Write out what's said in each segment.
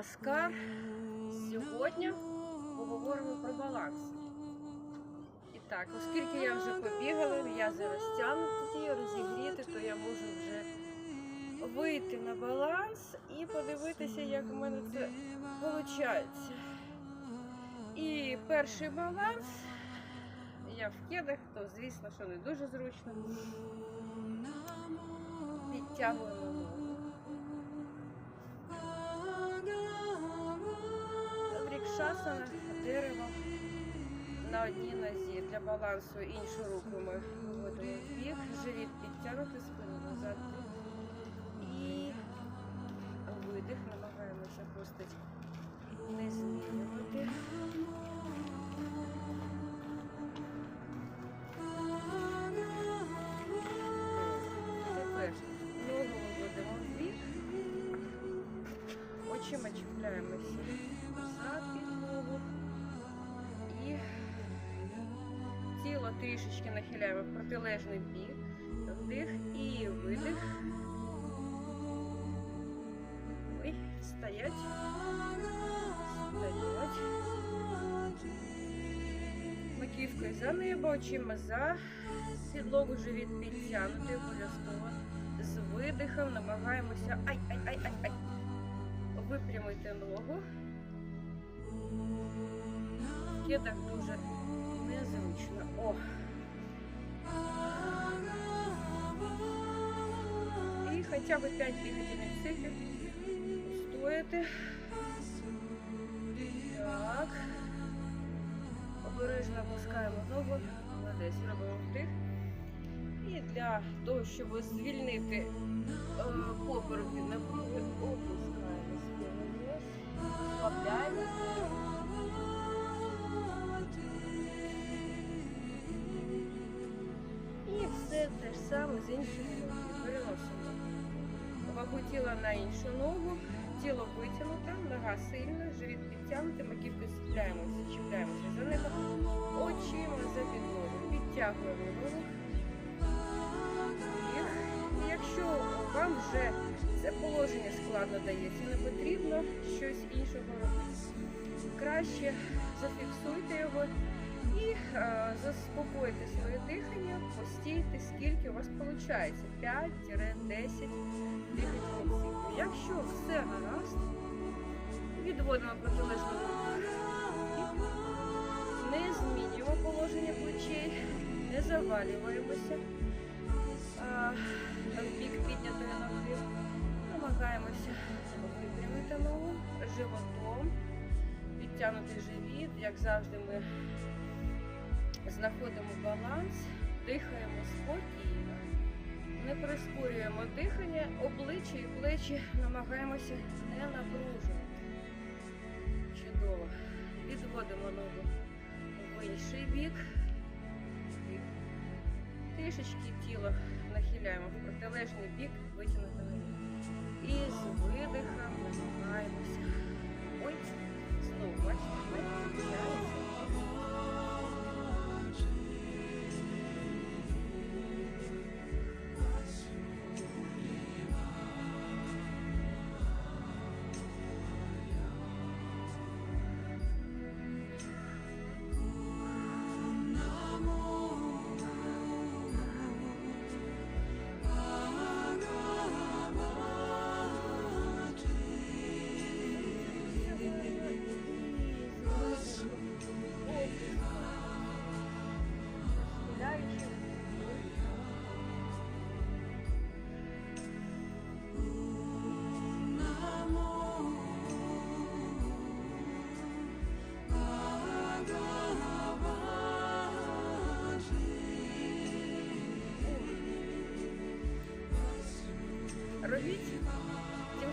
Намаскар. Сьогодні поговоримо про баланс. І так, оскільки я вже побігала, м'язи розтягнуті, розігріти, то я можу вже вийти на баланс і подивитися, як у мене це виходить. І перший баланс. Я в кедах, то звісно, що не дуже зручно. Підтягуємо Рікшасана, дерево на одній нозі. Для балансу іншу руку ми виводимо в бік, живіт підтягнути, спину Очима чіпляємося за підлогу і тіло трішечки нахиляємо в протилежний бік. Вдих і видих. Ой, стоять. Стоять. Маківкою за небо, очима за підлогу, живіт підтягнутий обов'язково. З видихом намагаємося. Ай, Випрямити ногу. В кедах дуже незручно. О. І хоча б 5 дихательних циклів устояти. Так. Обережно опускаємо ногу. Молодець, робимо вдих. І для того, щоб звільнити е, поперек від напруги, опускаємо саме з ногою. Переносимо вагу тіла на іншу ногу, тіло витягнуте, нога сильна, живіт підтягнутий, маківки чіпляємося, чіпляємося за небо, очима за підлогу, підтягуємо ногу. Якщо вам вже це положення складно дається, не потрібно щось іншого робити. Краще зафіксуйте його і е, заспокойте своє дихання, постійте, скільки у вас виходить. 5-10 дихательних циклів. Якщо все гаразд, відводимо протилежну руку. Не змінюємо положення плечей, не завалюємося в бік піднятої ноги. Намагаємося випрямити ногу животом, підтягнути живіт. Як завжди, ми знаходимо баланс, дихаємо спокійно, не прискорюємо дихання, обличчя і плечі намагаємося не напружувати. Чудово. Відводимо ногу в інший бік. Трішечки тіло нахиляємо в протилежний бік, витягнути. І з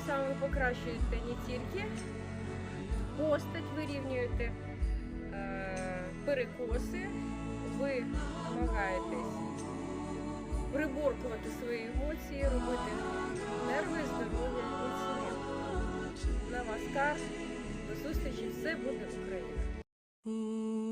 самим покращуєте не тільки постать, вирівнюєте е, перекоси, ви намагаєтесь приборкувати свої емоції, робити нерви, здоров'я, міцним. Намаскар. До зустрічі, все буде Україна.